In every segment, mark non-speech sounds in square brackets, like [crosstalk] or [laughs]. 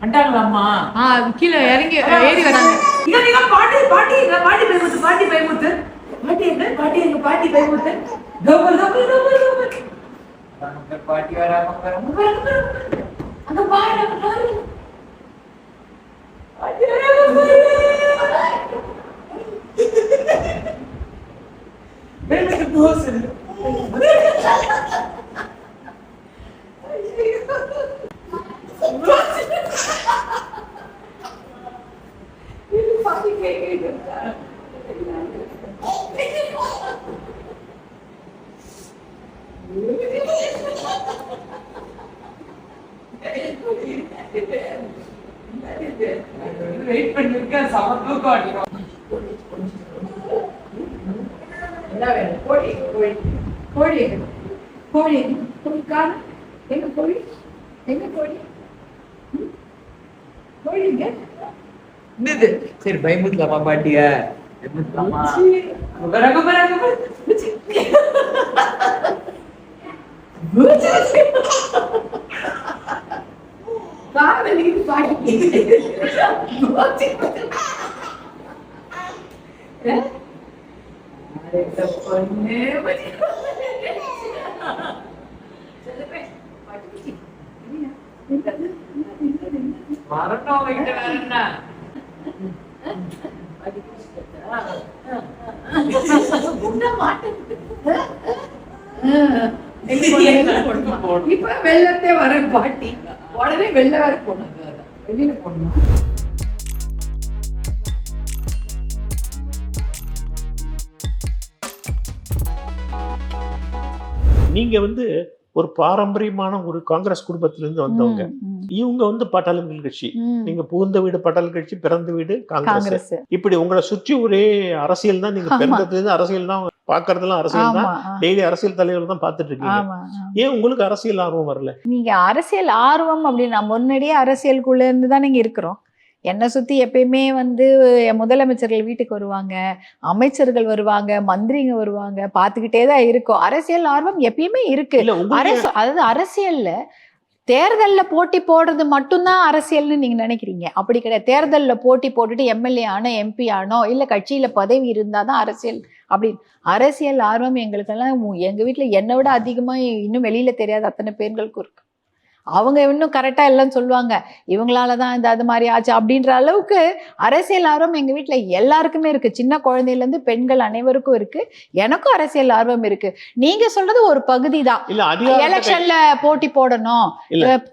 வந்துட்டாங்களாம்மா? ஆ கீழே இறங்கி ஏறி வராங்க. இங்க நீங்க பாட்டி பாட்டி பாட்டி பயமுத்து பாட்டி பயமுத்து. பாட்டி எங்க? பாட்டி எங்க? பாட்டி பயமுத்து. கபர் கபர் கபர் அங்க பாட்டி வராம. அங்க பாரு பாட்டி வராம பயமுத்து வெயிட் பண்ணிருக்கேன் சம அடிக்கும் என்ன வேணும் கோழி கோழி கோழி எங்க? கோழி எங்க? கோழி எங்க கோழி எங்க கோழி ನೋಡಿದ್ಗೆ ನಿದ್ದೆ ಸರಿ ಬೈ ಮುತ್ಲಮ್ಮ ಪಾಟಿಯ ಮುತ್ಲಮ್ಮ ಗೊಬ್ಬರ ಗೊಬ್ಬರ ಗೊಬ್ಬರ अरे तो पन्ने बनी மரணம் வைக்க வேற என்ன? இப்ப வெள்ளத்தே வர பாட்டி. உடனே வெள்ள வேற போடணும் வெளியில போடணும் நீங்க வந்து ஒரு பாரம்பரியமான ஒரு காங்கிரஸ் குடும்பத்திலிருந்து வந்தவங்க. இவங்க வந்து பட்டாளங்கள் கட்சி. நீங்க புகுந்த வீடு பட்டாள கட்சி பிறந்த வீடு காங்கிரஸ். இப்படி உங்களை சுற்றி ஒரே அரசியல் தான் நீங்க ஆமா. பிறந்ததுல இருந்து அரசியல் தான் பாக்குறதுலாம் அரசியல் தான். டெய்லி அரசியல் தலைவர் தான் பார்த்துட்டு இருக்கீங்க. ஏன் உங்களுக்கு அரசியல் ஆர்வம் வரல? நீங்க அரசியல் ஆர்வம் அப்படின்னா முன்னாடியே அரசியலுக்குள்ள இருந்து தான் நீங்க இருக்கிறோம். என்னை சுத்தி எப்பயுமே வந்து முதலமைச்சர்கள் வீட்டுக்கு வருவாங்க அமைச்சர்கள் வருவாங்க மந்திரிங்க வருவாங்க பார்த்துக்கிட்டே தான் இருக்கும். அரசியல் ஆர்வம் எப்பயுமே இருக்கு. அரசு அதாவது அரசியல்ல தேர்தல்ல போட்டி போடுறது மட்டும்தான் அரசியல்னு நீங்க நினைக்கிறீங்க. அப்படி கிடையாது. தேர்தல்ல போட்டி போட்டுட்டு எம்எல்ஏ ஆனோ எம்பி ஆனோ இல்ல கட்சியில பதவி இருந்தாதான் அரசியல் அப்படி. அரசியல் ஆர்வம் எங்களுக்கெல்லாம் உ- எங்க வீட்ல என்னை விட அதிகமா இன்னும் வெளியில தெரியாத அத்தனை பேர்களுக்கும் இருக்கு. அவங்க இன்னும் கரெக்டா எல்லாம் சொல்லுவாங்க. இவங்களால தான் இந்த அது மாதிரி ஆச்சு அப்படின்ற அளவுக்கு அரசியல் ஆர்வம் எங்க வீட்ல எல்லாருக்குமே இருக்கு. சின்ன குழந்தையில இருந்து பெண்கள் அனைவருக்கும் இருக்கு. எனக்கும் அரசியல் ஆர்வம் இருக்கு. நீங்க சொல்றது ஒரு பகுதி தான் எலெக்ஷன்ல போட்டி போடணும்.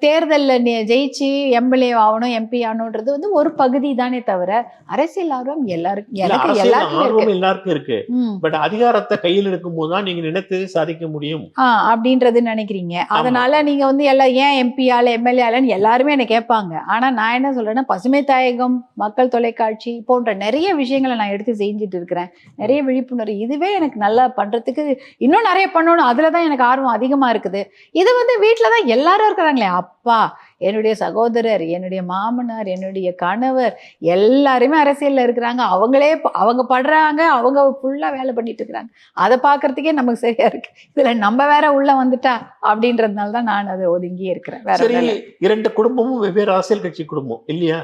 தேர்தல்ல ஜெயிச்சு எம்எல்ஏ ஆகணும் எம்பி ஆகணும்ன்றது வந்து ஒரு பகுதி தானே தவிர அரசியல் ஆர்வம் எல்லாருக்கும் எனக்கு எல்லாருக்கும் எல்லாருக்கும் இருக்கு. பட் அதிகாரத்தை கையில் எடுக்கும் போது தான் நீங்க நினைத்தது சாதிக்க முடியும். அப்படின்றது நினைக்கிறீங்க. அதனால நீங்க வந்து எல்லாம் ஏன் எம்பி ஆல எம்எல்ஏ எல்லாருமே என்னை கேட்பாங்க. ஆனால் நான் என்ன சொல்றேன்னா பசுமை தாயகம் மக்கள் தொலைக்காட்சி போன்ற நிறைய விஷயங்களை நான் எடுத்து செஞ்சுட்டு இருக்கிறேன். நிறைய விழிப்புணர்வு. இதுவே எனக்கு நல்லா பண்ணுறதுக்கு இன்னும் நிறைய பண்ணணும். அதில் தான் எனக்கு ஆர்வம் அதிகமாக இருக்குது. இது வந்து வீட்டில் தான் எல்லாரும் இருக்கிறாங்களே அப்பா. என்னுடைய சகோதரர் என்னுடைய மாமனார் என்னுடைய கணவர் எல்லாருமே அரசியல்ல இருக்கிறாங்க. அவங்களே அவங்க படுறாங்க அவங்க ஃபுல்லா வேலை பண்ணிட்டு இருக்கிறாங்க. அதை பார்க்கறதுக்கே நமக்கு சரியா இருக்கு. இதுல நம்ம வேற உள்ள வந்துட்டா அப்படின்றதுனால தான் நான் அதை ஒதுங்கியே இருக்கிறேன். வேற. இரண்டு குடும்பமும் வெவ்வேறு அரசியல் கட்சி குடும்பம் இல்லையா.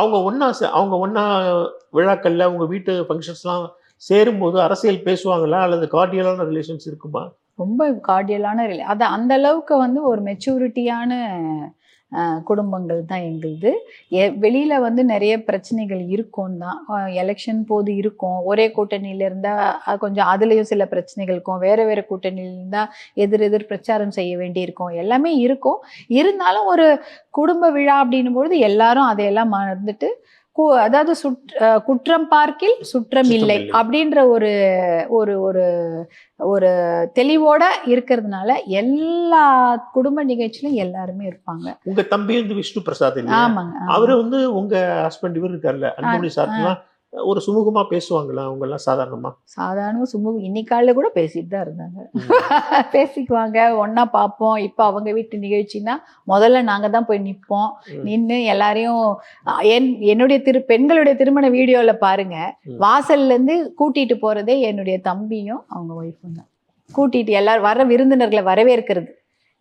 அவங்க ஒன்னா அவங்க ஒன்னா விழாக்கள்ல உங்க வீட்டு ஃபங்க்ஷன்ஸ்லாம் சேரும்போது அரசியல் பேசுவாங்களா? அல்லது கார்டியலான ரிலேஷன்ஸ் இருக்குமா? ரொம்ப கார்டியலான ரிலே அது அந்த அளவுக்கு வந்து ஒரு மெச்சூரிட்டியான குடும்பங்கள் தான் எங்களுது. எ- வெளியில் வந்து நிறைய பிரச்சனைகள் இருக்கும் தான். எலெக்ஷன் போது இருக்கும். ஒரே கூட்டணியில் இருந்தால் கொஞ்சம் அதுலேயும் சில பிரச்சனைகள் இருக்கும். வேறு வேறு கூட்டணியில் இருந்தால் எதிர் எதிர் பிரச்சாரம் செய்ய வேண்டி இருக்கும் எல்லாமே இருக்கும். இருந்தாலும் ஒரு குடும்ப விழா அப்படின்னும் பொழுது எல்லாரும் அதையெல்லாம் மறந்துட்டு அதாவது அஹ், குற்றம் பார்க்கில் சுற்றம் இல்லை. அப்படின்ற ஒரு ஒரு ஒரு ஒரு தெளிவோட இருக்கிறதுனால எல்லா குடும்ப நிகழ்ச்சியிலும் எல்லாருமே இருப்பாங்க உங்க தம்பி வந்து விஷ்ணு பிரசாத் ஆமாங்க ஆமா. அவரு வந்து உங்க ஹஸ்பண்ட் இவர் இருக்கார்ல அன்புமணி சார்லாம் ஒரு சுமூகமா பேசுவாங்களா அவங்க எல்லாம் சாதாரணமா சாதாரண சும்மா இன்னைக்கால கூட பேசிட்டு தான் இருந்தாங்க. [laughs] பேசிக்குவாங்க. ஒண்ணா பார்ப்போம் இப்போ அவங்க வீட்டு நிகழ்ச்சினா முதல்ல நாங்க தான் போய் நிற்போம். நின்று எல்லாரையும் என் என்னுடைய திரு பெண்களுடைய திருமண வீடியோல பாருங்க. வாசல்ல இருந்து கூட்டிட்டு போறதே என்னுடைய தம்பியும் அவங்க ஒய்ஃபும் தான். கூட்டிட்டு எல்லாரும் வர விருந்தினர்களை வரவேற்கிறது.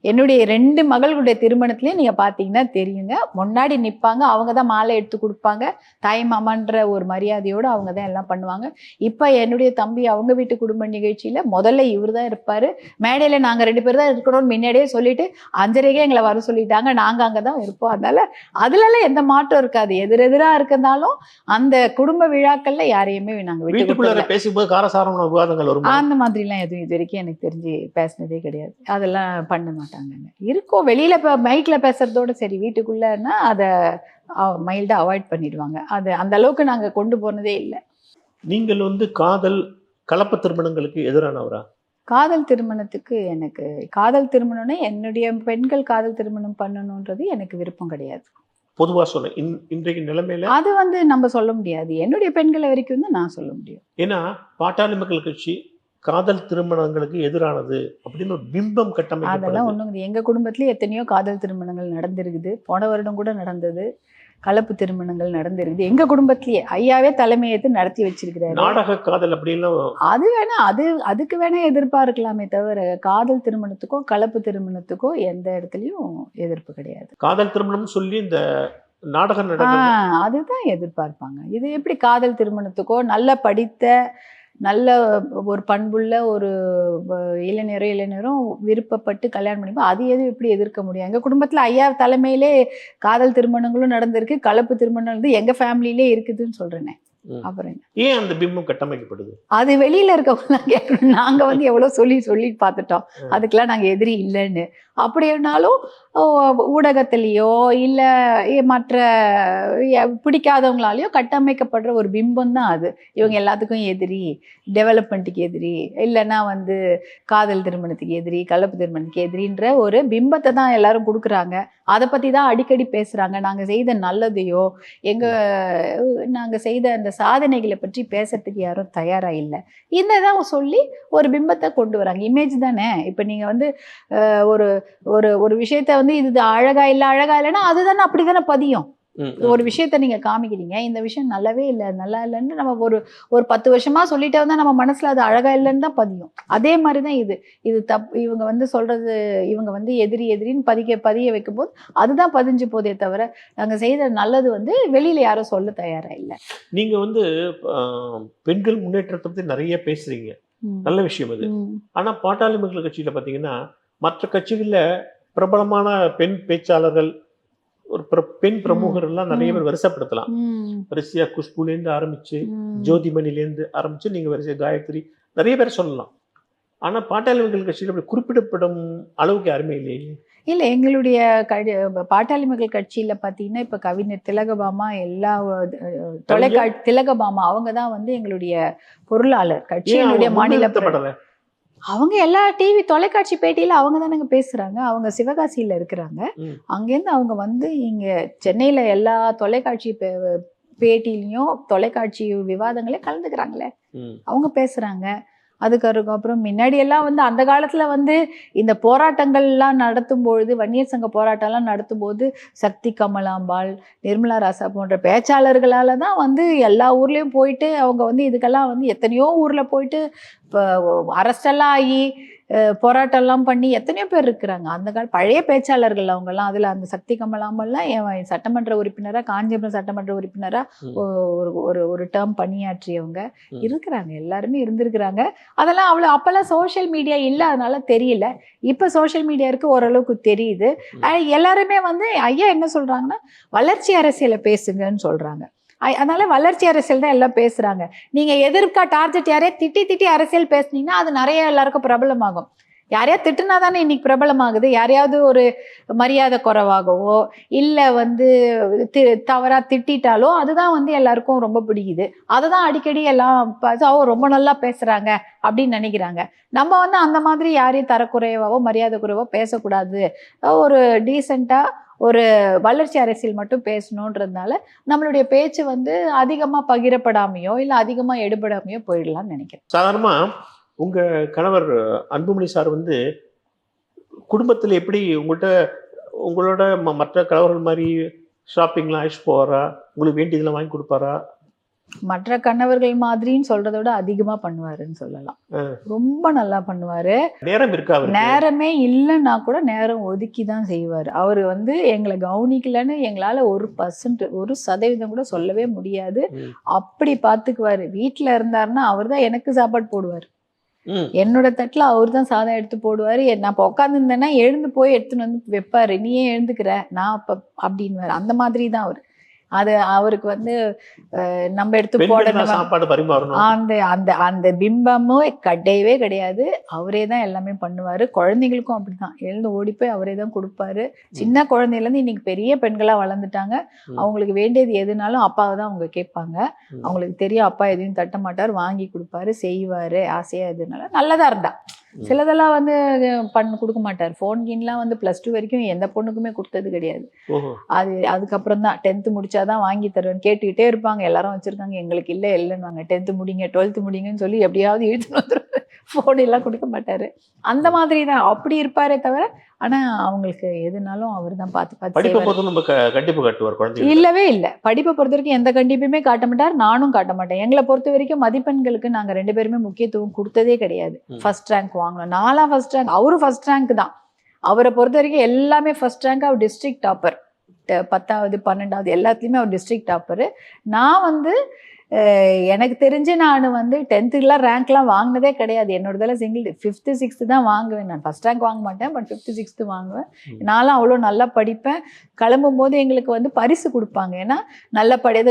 என்னுடைய ரெண்டு மகளுடைய திருமணத்துலயும் நீங்க பாத்தீங்கன்னா தெரியுங்க. முன்னாடி நிப்பாங்க அவங்க தான் மாலை எடுத்து கொடுப்பாங்க. தாய் மாமான்ற ஒரு மரியாதையோட அவங்க தான் எல்லாம் பண்ணுவாங்க. இப்ப என்னுடைய தம்பி அவங்க வீட்டு குடும்ப நிகழ்ச்சியில முதல்ல இவர் தான் இருப்பாரு. மேடையில நாங்க ரெண்டு பேர் தான் இருக்கணும்னு முன்னாடியே சொல்லிட்டு அஞ்சரைக்கே எங்களை வர சொல்லிட்டாங்க. நாங்க அங்கதான் இருப்போம். அதனால அதுலலாம் எந்த மாற்றம் இருக்காது. எதிரெதிரா இருக்கனாலும் அந்த குடும்ப விழாக்கள்ல யாரையுமே நாங்க விட்டு வீட்டுக்குள்ள. பேசும்போது காரசாரமான விவாதங்கள் வருமா? அந்த மாதிரிலாம் எதுவும் இது வரைக்கும் எனக்கு தெரிஞ்சு பேசினதே கிடையாது. அதெல்லாம் பண்ண மாட்டாங்கங்க இருக்கும் வெளியில இப்போ மைக்ல பேசுறதோட சரி வீட்டுக்குள்ளன்னா அதை மைல்டா அவாய்ட் பண்ணிடுவாங்க. அது அந்த அளவுக்கு நாங்க கொண்டு போனதே இல்லை. நீங்கள் வந்து காதல் கலப்பு திருமணங்களுக்கு எதிரானவரா? காதல் திருமணத்துக்கு எனக்கு காதல் திருமணம்னா என்னுடைய பெண்கள் காதல் திருமணம் பண்ணணுன்றது எனக்கு விருப்பம் கிடையாது. பொதுவா சொல்றேன். இன்- இன்றைக்கு நிலைமையில அது வந்து நம்ம சொல்ல முடியாது. என்னுடைய பெண்களை வரைக்கும் தான் நான் சொல்ல முடியும். ஏன்னா பாட்டாளி மக்கள் கட்சி காதல் திருமணங்களுக்கு எதிரானது அப்படின்னு ஒரு பிம்பம் அதெல்லாம் கட்டமைக்கப்படுது. ஒண்ணும் கிடையாது எங்க குடும்பத்திலயே எத்தனையோ காதல் திருமணங்கள் நடந்திருக்குது. போன வருடம் கூட நடந்தது. கலப்பு திருமணங்கள் நடந்திருக்குது. எங்க குடும்பத்திலேயே ஐயாவே தலைமையேற்று நடத்தி வச்சிருக்கிறாரு. நாடக காதல் அப்படின்லாம் அது வேணா அது அதுக்கு வேணா எதிர்பார்க்கலாமே தவிர காதல் திருமணத்துக்கோ கலப்பு திருமணத்துக்கோ எந்த இடத்துலயும் எதிர்ப்பு கிடையாது. காதல் திருமணம் சொல்லி இந்த நாடகம் அதுதான் எதிர்பார்ப்பாங்க. இது எப்படி காதல் திருமணத்துக்கோ நல்ல படித்த நல்ல ஒரு பண்புள்ள ஒரு இளைஞரும் இளைஞரோ இளைஞரும் விருப்பப்பட்டு கல்யாணம் பண்ணிப்போம் அது எதுவும் எப்படி எதிர்க்க முடியும்? எங்கள் குடும்பத்தில் ஐயா தலைமையிலே காதல் திருமணங்களும் நடந்திருக்கு கலப்பு திருமணம் வந்து எங்கள் ஃபேமிலியிலே இருக்குதுன்னு சொல்கிறேனே அப்புறம்? ஏன் அந்த பிம்பம் கட்டமைக்கப்படுது? அது வெளியில இருக்கவங்க கேட்கணும். நாங்க வந்து எவ்வளவு சொல்லி சொல்லி பார்த்துட்டோம். அதுக்கெல்லாம் நாங்க எதிரி இல்லைன்னு. அப்படின்னாலும் ஊடகத்திலேயோ இல்ல மற்ற பிடிக்காதவங்களாலயோ கட்டமைக்கப்படுற ஒரு பிம்பம் தான் அது. இவங்க எல்லாத்துக்கும் எதிரி டெவலப்மெண்ட்டுக்கு எதிரி இல்லைன்னா வந்து காதல் திருமணத்துக்கு எதிரி கலப்பு திருமணத்துக்கு எதிரின்ற ஒரு பிம்பத்தை தான் எல்லாரும் கொடுக்குறாங்க. அதை பத்தி தான் அடிக்கடி பேசுறாங்க. நாங்க செய்த நல்லதையோ எங்க நாங்க செய்த அந்த சாதனைகளை பற்றி பேசுறதுக்கு யாரும் தயாராக இல்லை. இந்த தான் சொல்லி ஒரு பிம்பத்தை கொண்டு வராங்க. இமேஜ் தானே? இப்போ நீங்கள் வந்து ஒரு ஒரு ஒரு விஷயத்த வந்து இது அழகாக இல்லை அழகாக இல்லைன்னா அதுதானே அப்படிதானே பதியும். ஒரு விஷயத்த நீங்க காமிக்கிறீங்க இந்த விஷயம் நல்லாவே இல்லை நல்லா இல்லைன்னு நம்ம ஒரு ஒரு பத்து வருஷமா சொல்லிட்டே வந்தா நம்ம மனசுல அது அழகா இல்லைன்னு தான் பதியும். அதே மாதிரி தான் இது. இது தப் இவங்க வந்து சொல்றது இவங்க வந்து எதிரி எதிரின்னு பதிக்க பதிய வைக்கும்போது அதுதான் பதிஞ்சு போதே தவிர நாங்க செய்த நல்லது வந்து வெளியில யாரும் சொல்ல தயாரா இல்லை. நீங்க வந்து பெண்கள் முன்னேற்றத்தை பத்தி நிறைய பேசுறீங்க. நல்ல விஷயம் அது. ஆனா பாட்டாளி மக்கள் கட்சியில பாத்தீங்கன்னா மற்ற கட்சிகள்ல பிரபலமான பெண் பேச்சாளர்கள் ஒரு பெண் பிரமுகர் எல்லாம் நிறைய பேர் வரிசைப்படுத்தலாம். வரிசையா குஷ்புல இருந்து ஆரம்பிச்சு ம். ஜோதிமணில இருந்து ஆரம்பிச்சு நீங்க வரிசை காயத்ரி நிறைய பேர் சொல்லலாம் ஆனா பாட்டாளி மக்கள் கட்சியில அப்படி குறிப்பிடப்படும் அளவுக்கு யாருமே இல்லையே இல்ல எங்களுடைய கழி பாட்டாளி மக்கள் கட்சியில பாத்தீங்கன்னா இப்ப கவிஞர் திலகபாமா எல்லா தொலைக்காட்சி திலகபாமா அவங்க தான் வந்து எங்களுடைய பொருளாளர் கட்சியினுடைய மாநில? அவங்க எல்லா டிவி தொலைக்காட்சி பேட்டியில அவங்க தானங்க பேசுறாங்க அவங்க சிவகாசியில இருக்கிறாங்க. அங்கேருந்து அவங்க வந்து இங்க சென்னையில எல்லா தொலைக்காட்சி பேட்டிலையும் தொலைக்காட்சி விவாதங்களே கலந்துக்கிறாங்களே. அவங்க பேசுறாங்க அதுக்கு அப்புறம் முன்னாடியெல்லாம் வந்து அந்த காலத்தில் வந்து இந்த போராட்டங்கள்லாம் நடத்தும் பொழுது வன்னியர் சங்க போராட்டம்லாம் நடத்தும் போது சக்தி கமலாம்பாள் நிர்மலா ராசா போன்ற பேச்சாளர்களால தான் வந்து எல்லா ஊர்லேயும் போயிட்டு அவங்க வந்து இதுக்கெல்லாம் வந்து எத்தனையோ ஊரில் போயிட்டு இப்போ அரஸ்டெல்லாம் ஆகி போராட்டம்லாம் பண்ணி எத்தனையோ பேர் இருக்கிறாங்க. அந்த கால பழைய பேச்சாளர்கள் அவங்கெல்லாம் அதுல அந்த சக்தி கமலாம்பல்லாம் என் சட்டமன்ற உறுப்பினரா காஞ்சிபுரம் சட்டமன்ற உறுப்பினரா ம். ஒரு ஒரு ஒரு டேர்ம் பணியாற்றியவங்க. இருக்கிறாங்க. எல்லாருமே இருந்திருக்கிறாங்க. அதெல்லாம் அவ்வளோ அப்போல்லாம் சோஷியல் மீடியா இல்லை அதனால தெரியல. இப்போ சோஷியல் மீடியா இருக்கு ஓரளவுக்கு தெரியுது. எல்லாருமே வந்து ஐயா என்ன சொல்றாங்கன்னா வளர்ச்சி அரசியலை பேசுங்கன்னு சொல்றாங்க. ஐ- அதனால வளர்ச்சி அரசியல் தான் எல்லாம் பேசுறாங்க. நீங்க எதிர்க்கா டார்கெட் யாரையா திட்டி திட்டி அரசியல் பேசுனீங்கன்னா அது நிறைய எல்லாருக்கும் பிரபலமாகும். யாரையா திட்டுனா தானே இன்னைக்கு பிரபலமாகுது. யாரையாவது ஒரு மரியாதை குறைவாகவோ இல்லை வந்து தி தவறா திட்டிட்டாலோ அதுதான் வந்து எல்லாருக்கும் ரொம்ப பிடிக்குது. அதை தான் அடிக்கடி எல்லாம் பார்த்து, ரொம்ப நல்லா பேசுறாங்க அப்படின்னு நினைக்கிறாங்க. நம்ம வந்து அந்த மாதிரி யாரையும் தரக்குறைவாவோ மரியாதை குறைவோ பேசக்கூடாது. ஒரு டீசெண்டாக ஒரு வளர்ச்சி அரசியல் மட்டும் பேசணுன்றதுனால நம்மளுடைய பேச்சு வந்து அதிகமா பகிரப்படாமையோ இல்லை அதிகமா எடுபடாமையோ போயிடலாம்னு நினைக்கிறேன். சாதாரணமா உங்க கணவர் அன்புமணி சார் வந்து குடும்பத்துல எப்படி உங்கள்கிட்ட உங்களோட ம- மற்ற கணவர்கள் மாதிரி ஷாப்பிங்லாம் அழைச்சிட்டு போவாரா? உங்களுக்கு வேண்டியதெல்லாம் வாங்கி கொடுப்பாரா? மற்ற கணவர்கள் மாதிரின்னு சொல்றதை விட அதிகமா பண்ணுவாருன்னு சொல்லலாம். ரொம்ப நல்லா பண்ணுவாரு. நேரம் இருக்கா நேரமே இல்லைன்னா கூட நேரம் ஒதுக்கி தான் செய்வார். அவர் வந்து எங்களை கவனிக்கலன்னு எங்களால் ஒரு பர்சன்ட் ஒரு சதவீதம் கூட சொல்லவே முடியாது. அப்படி பார்த்துக்குவாரு வீட்டில் இருந்தாருன்னா அவர் தான் எனக்கு சாப்பாடு போடுவார். என்னோட தட்டில் அவர் தான் சாதம் எடுத்து போடுவார். நான் இப்போ உட்காந்துருந்தேன்னா எழுந்து போய் எடுத்துன்னு வந்து வைப்பாரு. நீ ஏன் எழுந்துக்கிற? நான் அப்போ அப்படின்வார் அந்த மாதிரி தான் அவர். அது அவருக்கு வந்து நம்ம எடுத்து போடணும்? சாப்பாடு பரிமாறணும். அந்த அந்த அந்த பிம்பமும் கிடையவே கிடையாது. அவரே தான் எல்லாமே பண்ணுவாரு. குழந்தைங்களுக்கும் அப்படிதான். எழுந்து ஓடி போய் அவரே தான் கொடுப்பாரு. சின்ன குழந்தையில இருந்து இன்னைக்கு பெரிய பெண்களா வளர்ந்துட்டாங்க. அவங்களுக்கு வேண்டியது எதுனாலும் அப்பாவை தான் அவங்க கேட்பாங்க. அவங்களுக்கு தெரியும் அப்பா எதையும் தட்ட மாட்டார் வாங்கி கொடுப்பாரு செய்வாரு ஆசையா எதுனால நல்லதா இருந்தா. சிலதெல்லாம் வந்து பண்ண கொடுக்க மாட்டார். ஃபோன் கீன்லாம் வந்து ப்ளஸ் டூ வரைக்கும் எந்த பொண்ணுக்குமே கொடுத்தது கிடையாது. அது அதுக்கப்புறம் தான் டென்த்து முடிச்சாதான் வாங்கி தருவேன். கேட்டுக்கிட்டே இருப்பாங்க. எல்லாரும் வச்சிருக்காங்க. எங்களுக்கு இல்லை இல்லைன்னு டென்த்து முடிங்க டுவெல்த்து முடிங்கன்னு சொல்லி எப்படியாவது இழுத்துன்னு வந்துருவாரு ஃபோன் எல்லாம் கொடுக்க மாட்டாரு. அந்த மாதிரி தான் அப்படி இருப்பாரே தவிர ஆனா அவங்களுக்கு எதுனாலும் அவர் தான் பார்த்து பார்த்து படிப்பை. பொறுத்து நம்ம கண்டிப்பு காட்டுவார் குழந்தைங்க இல்லவே இல்லை. படிப்பை பொறுத்த வரைக்கும் எந்த கண்டிப்புமே காட்ட மாட்டார் நானும் காட்ட மாட்டேன். எங்களை பொறுத்த வரைக்கும் மதிப்பெண்களுக்கு நாங்க ரெண்டு பேருமே முக்கியத்துவம் கொடுத்ததே கிடையாது. ஃபர்ஸ்ட் ரேங்க் வாங்கணும். நாலாம் ஃபர்ஸ்ட் ரேங்க் அவரும் ஃபர்ஸ்ட் ரேங்க் தான். அவரை பொறுத்த வரைக்கும் எல்லாமே ஃபர்ஸ்ட் ரேங்க் அவர் டிஸ்ட்ரிக்ட் டாப்பர் பத்தாவது பன்னெண்டாவது எல்லாத்துலேயுமே அவர் டிஸ்ட்ரிக்ட் டாப்பரு நான் வந்து எனக்கு தெரிஞ்சு நான் வந்து டென்த்துலாம் ரேங்க்லாம் வாங்கினதே கிடையாது. என்னோட இதில் சிங்கிள் ஃபிஃப்த்து சிக்ஸ்த்து தான் வாங்குவேன். நான் ஃபஸ்ட் ரேங்க் வாங்க மாட்டேன் பட் ஃபிஃப்த்து சிக்ஸ்த்து வாங்குவேன். ம். நான்லாம் அவ்வளோ நல்லா படிப்பேன். கிளம்பும் போது எங்களுக்கு வந்து பரிசு கொடுப்பாங்க. ஏன்னா நல்ல படி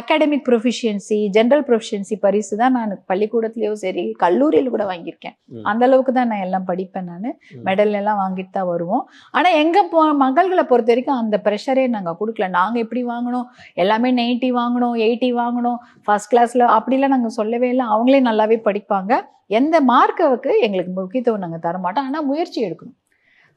அகாடமிக் ப்ரொஃபிஷியன்சி ஜென்ரல் ப்ரொஃபிஷியன்சி பரிசு தான் நான் பள்ளிக்கூடத்துலேயும் சரி கல்லூரியில் கூட வாங்கியிருக்கேன். அந்த அளவுக்கு தான் நான் எல்லாம் படிப்பேன் நான். மெடல் எல்லாம் வாங்கிட்டு தான் வருவோம். ஆனால் எங்கள் போ மகள்களை பொறுத்த வரைக்கும் அந்த ப்ரெஷரே நாங்கள் கொடுக்கல. நாங்கள் எப்படி வாங்கணும்? எல்லாமே நைன்ட்டி வாங்கணும் எயிட்டி வாங்கணும். ஃபர்ஸ்ட் கிளாஸில் அப்படிலாம் நாங்கள் சொல்லவே இல்லை. அவங்களே நல்லாவே படிப்பாங்க. எந்த மார்க்கவுக்கு எங்களுக்கு முக்கியத்துவம் நாங்கள் தரமாட்டோம். ஆனால் முயற்சி எடுக்கணும்.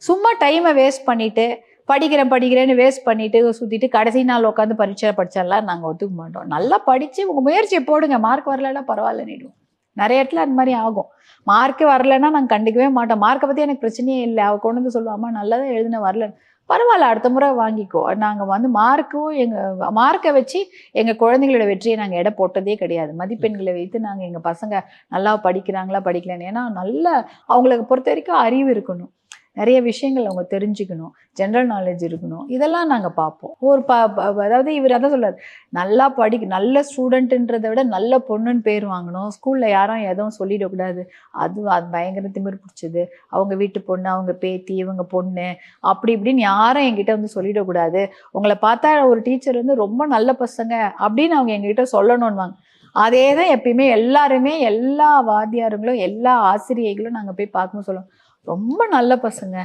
சும்மா டைமை வேஸ்ட் பண்ணிவிட்டு படிக்கிறேன் படிக்கிறேன்னு வேஸ்ட் பண்ணிவிட்டு சுற்றிட்டு கடைசி நாள் உட்காந்து பரீட்சை படித்தாலாம் நாங்கள் ஒத்துக்க மாட்டோம். நல்லா படித்து உங்கள் முயற்சியை போடுங்க. மார்க் வரலன்னா பரவாயில்ல நீடும். நிறைய இடத்துல அந்த மாதிரி ஆகும். மார்க்கு வரலன்னா நாங்கள் கண்டுக்கவே மாட்டோம். மார்க்கை பற்றி எனக்கு பிரச்சனையே இல்லை. அவள் கொண்டு வந்து சொல்லுவாம்மா நல்லா தான் எழுதின வரல. பரவாயில்ல அடுத்த முறை வாங்கிக்கோ. நாங்கள் வந்து மார்க்கும் எங்கள் மார்க்கை வச்சு எங்கள் குழந்தைங்களோட வெற்றியை நாங்கள் எடை போட்டதே கிடையாது. மதிப்பெண்களை வைத்து நாங்கள் எங்கள் பசங்க நல்லா படிக்கிறாங்களா படிக்கலன்னு. ஏன்னா நல்ல அவங்களுக்கு பொறுத்த வரைக்கும் அறிவு இருக்கணும். நிறைய விஷயங்கள் அவங்க தெரிஞ்சுக்கணும். ஜென்ரல் நாலேஜ் இருக்கணும். இதெல்லாம் நாங்கள் பார்ப்போம். ஒரு ப ப- அதாவது இவர் அதான் சொல்கிறார் நல்லா படி நல்ல ஸ்டூடெண்ட்டுன்றதை விட நல்ல பொண்ணுன்னு பேர் வாங்கணும். ஸ்கூலில் யாரும் எதுவும் சொல்லிடக்கூடாது அது அது பயங்கர திமிர் பிடிச்சது. அவங்க வீட்டு பொண்ணு அவங்க பேத்தி இவங்க பொண்ணு அப்படி இப்படின்னு யாரும் என்கிட்ட வந்து சொல்லிடக்கூடாது உங்களை பார்த்தா ஒரு டீச்சர் வந்து ரொம்ப நல்ல பசங்க அப்படின்னு அவங்க எங்ககிட்ட சொல்லணும்வாங்க அதே தான் எப்பயுமே எல்லாருமே எல்லா வாத்தியாருங்களும் எல்லா ஆசிரியைகளும் நாங்கள் போய் பார்க்கணும் சொல்லுவோம். ரொம்ப நல்ல பசங்க.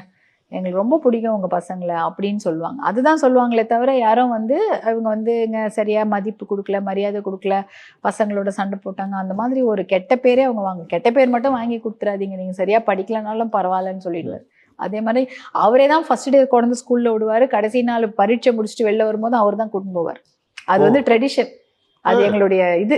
எங்களுக்கு ரொம்ப பிடிக்கும் உங்கள் பசங்களை அப்படின்னு சொல்லுவாங்க. அதுதான் சொல்லுவாங்களே தவிர யாரும் வந்து அவங்க வந்து இங்க சரியாக மதிப்பு கொடுக்கல மரியாதை கொடுக்கல பசங்களோட சண்டை போட்டாங்க. அந்த மாதிரி ஒரு கெட்ட பேரே அவங்க வாங்க. கெட்ட பேர் மட்டும் வாங்கி கொடுத்துறாதீங்க. நீங்கள் சரியாக படிக்கலனாலும் பரவாயில்லன்னு சொல்லிடுவார். அதே மாதிரி அவரே தான் ஃபர்ஸ்ட் டே கொண்டு ஸ்கூலில் விடுவார். கடைசி நாள் பரீட்சை முடிச்சுட்டு வெளில வரும்போது அவர் தான் கூட்டின்னு போவார். அது வந்து ட்ரெடிஷன் அது. எங்களுடைய இது.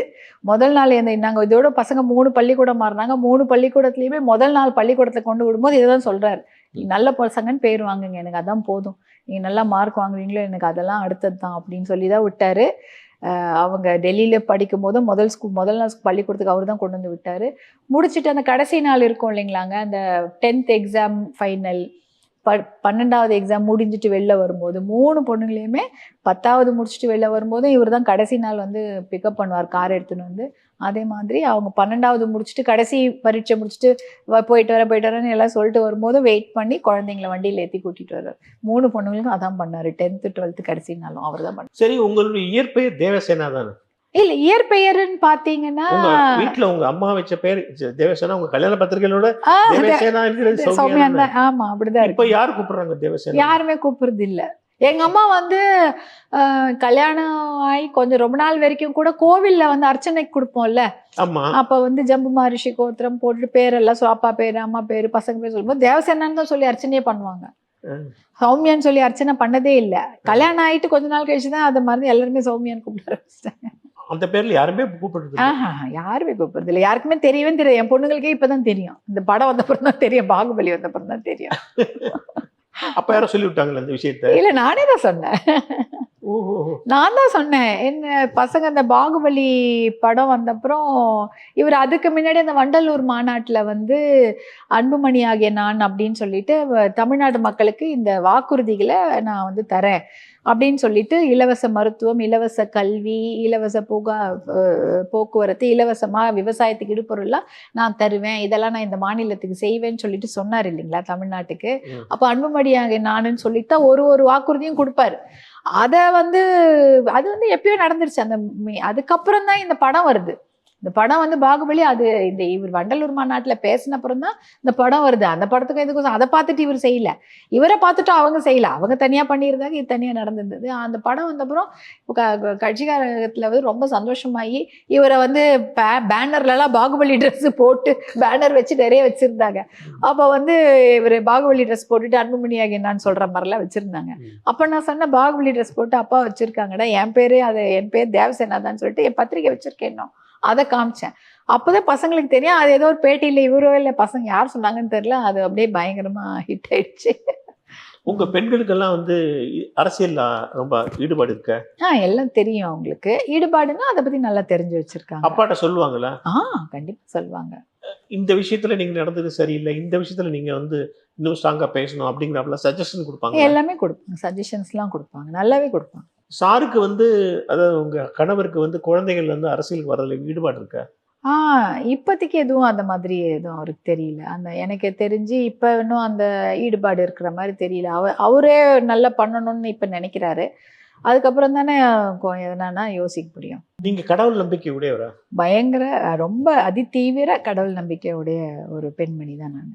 முதல் நாள் இந்த நாங்கள் இதோட பசங்க மூணு பள்ளிக்கூடம் மாறினாங்க. மூணு பள்ளிக்கூடத்துலையுமே முதல் நாள் பள்ளிக்கூடத்தை கொண்டு விடும்போது இதை தான் சொல்கிறாரு நல்ல பசங்கன்னு பேர் வாங்குங்க எனக்கு அதான் போதும். நீங்கள் நல்லா மார்க் வாங்குவீங்களோ எனக்கு அதெல்லாம் அடுத்தது தான் அப்படின்னு சொல்லி தான் விட்டாரு அவங்க டெல்லியில் படிக்கும் போது முதல் ஸ்கூல் முதல் நாள் பள்ளிக்கூடத்துக்கு அவர் தான் கொண்டு வந்து விட்டார். முடிச்சுட்டு அந்த கடைசி நாள் இருக்கும் இல்லைங்களாங்க அந்த டென்த் எக்ஸாம் ஃபைனல். ப பன்னெண்டாவது எக்ஸாம் முடிஞ்சிட்டு வெளில வரும்போது மூணு பொண்ணுங்களையுமே பத்தாவது முடிச்சுட்டு வெளில வரும்போது இவர் தான் கடைசி நாள் வந்து பிக்கப் பண்ணுவார் கார் எடுத்துன்னு வந்து. அதே மாதிரி அவங்க பன்னெண்டாவது முடிச்சுட்டு கடைசி பரீட்சை முடிச்சுட்டு போயிட்டு வர போயிட்டு வரேன்னு எல்லாம் சொல்லிட்டு வரும்போது வெயிட் பண்ணி குழந்தைங்கள வண்டியில் ஏற்றி கூட்டிகிட்டு வர்றார். மூணு பொண்ணுங்களுக்கும் அதான் பண்ணார் டென்த்து டுவெல்த்து கடைசி நாளும் அவர் தான் பண்ணார். சரி உங்களுடைய இயற்பெயர் தேவசேனா தானே? இல்லை இயற்பெயர்னு பார்த்தீங்கன்னா உங்க வீட்டுல உங்க அம்மா வச்ச பேர் தேவசேனா உங்க கல்யாண பத்திரிகைகளோட ஆ, தேவசேனா சௌமியா ஆமா அப்படிதான் இப்ப யார் கூப்பிடுறாங்க தேவசேனா? யாருமே கூப்பிடுறது இல்ல எங்க அம்மா வந்து கல்யாணம் ஆகி கொஞ்சம் ரொம்ப நாள் வரைக்கும் கூட கோவில்ல வந்து அர்ச்சனைக்கு கொடுப்போம்ல. அப்ப வந்து ஜம்பு மகரிஷி கோத்திரம் போட்டு பேரெல்லாம் சொ- அப்பா பேரு அம்மா பேரு பசங்க பேர் சொல்லும்போது தேவசேனான்னு தான் சொல்லி அர்ச்சனையே பண்ணுவாங்க. சௌமியான்னு சொல்லி அர்ச்சனை பண்ணதே இல்ல. கல்யாணம் ஆயிட்டு கொஞ்ச நாள் கழிச்சு தான் அதை மாதிரி எல்லாருமே சௌமியான்னு கூப்பிட ஆரம்பிச்சிட்டாங்க. அந்த பேர்ல யாருமே கூப்பிடுறது யாருமே கூப்பிடுறது இல்லை. யாருக்குமே தெரியவே தெரியாது. என் பொண்ணுங்களுக்கே இப்பதான் தெரியும். இந்த படம் வந்தப்புறம் தான் தெரியும். பாகுபலி வந்தப்புறம் தான் தெரியும். அப்ப யாரும் சொல்லி விட்டாங்களா இந்த விஷயத்த? இல்ல நானே தான் சொன்னேன். ஓஹோ. நான் தான் சொன்னேன். என்ன பசங்க அந்த பாகுபலி படம் வந்தப்புறம் இவர் அதுக்கு முன்னாடி அந்த வண்டலூர் மாநாட்டில் வந்து அன்புமணி ஆகிய நான் அப்படின்னு சொல்லிட்டு தமிழ்நாடு மக்களுக்கு இந்த வாக்குறுதிகளை நான் வந்து தரேன். அப்படின்னு சொல்லிட்டு இலவச மருத்துவம் இலவச கல்வி இலவச போகா போக்குவரத்து இலவசமாக விவசாயத்துக்கு இடுபொருள்லாம் நான் தருவேன். இதெல்லாம் நான் இந்த மாநிலத்துக்கு செய்வேன்னு சொல்லிட்டு சொன்னார் இல்லைங்களா தமிழ்நாட்டுக்கு. அப்போ அன்புமணியாக நானுன்னு சொல்லிட்டு தான் ஒரு ஒரு வாக்குறுதியும் கொடுப்பாரு. அதை வந்து அது வந்து எப்பயோ நடந்துருச்சு. அந்த அதுக்கப்புறம் தான் இந்த படம் வருது. இந்த படம் வந்து பாகுபலி அது இந்த இவர் வண்டலூர் மாநாட்டில் பேசின அப்புறம் தான் இந்த படம் வருது. அந்த படத்துக்கும் இதுக்கும் அதை பார்த்துட்டு இவர் செய்யல. இவரை பார்த்துட்டு அவங்க செய்யல. அவங்க தனியாக பண்ணியிருந்தாங்க இது தனியாக நடந்திருந்தது. அந்த படம் வந்தப்புறம் கட்சிக்காரத்தில் வந்து ரொம்ப சந்தோஷமாகி இவரை வந்து பே பேனர்லலாம் பாகுபலி ட்ரெஸ் போட்டு பேனர் வச்சு நிறைய வச்சுருந்தாங்க. அப்போ வந்து இவர் பாகுபலி ட்ரெஸ் போட்டுட்டு அன்புமணி ஆகியனான்னு சொல்கிற மாதிரிலாம் வச்சுருந்தாங்க. அப்போ நான் சொன்னேன் பாகுபலி ட்ரெஸ் போட்டு அப்பா வச்சுருக்காங்கடா என் பேர் அது என் பேர் தேவசேனா தான் சொல்லிட்டு என் பத்திரிக்கை வச்சுருக்கேன் இன்னும் அதை காமிச்சேன். அப்போதான் பசங்களுக்கு தெரியும் அது ஏதோ ஒரு பேட்டியில் இவரோ இல்லை பசங்க யார் சொன்னாங்கன்னு தெரியல அது அப்படியே பயங்கரமாக ஹிட் ஆயிடுச்சு. உங்க பெண்களுக்கெல்லாம் வந்து அரசியல்ல ரொம்ப ஈடுபாடு இருக்க? ஆ எல்லாம் தெரியும் அவங்களுக்கு. ஈடுபாடுன்னா அதை பற்றி நல்லா தெரிஞ்சு வச்சுருக்காங்க. அப்பாட்ட சொல்லுவாங்களா? ஆ கண்டிப்பாக சொல்லுவாங்க. இந்த விஷயத்துல நீங்க நடந்தது சரியில்லை இந்த விஷயத்துல நீங்க வந்து இன்னும் ஸ்ட்ராங்கா பேசணும் அப்படிங்கிறப்பல சஜஷன் கொடுப்பாங்க எல்லாமே கொடுப்பாங்க சஜஷன்ஸ்லாம் கொடுப்பாங்க நல்லாவே கொடுப்பாங்க. சாருக்கு வந்து அதாவது உங்க கணவருக்கு வந்து குழந்தைகள் வந்து அரசியலுக்கு வரதுல ஈடுபாடு இருக்க? ஆ இப்போதைக்கு எதுவும் அந்த மாதிரி எதுவும் அவருக்கு தெரியல. அந்த எனக்கு தெரிஞ்சு இப்போ இன்னும் அந்த ஈடுபாடு இருக்கிற மாதிரி தெரியல. அவ அவரே நல்லா பண்ணணும்னு இப்போ நினைக்கிறாரு. அதுக்கப்புறம் தானே எதனானா யோசிக்க முடியும். நீங்க கடவுள் நம்பிக்கை உடையவரா? பயங்கர ரொம்ப அதிதீவிர கடவுள் நம்பிக்கையுடைய ஒரு பெண்மணி தான் நான்.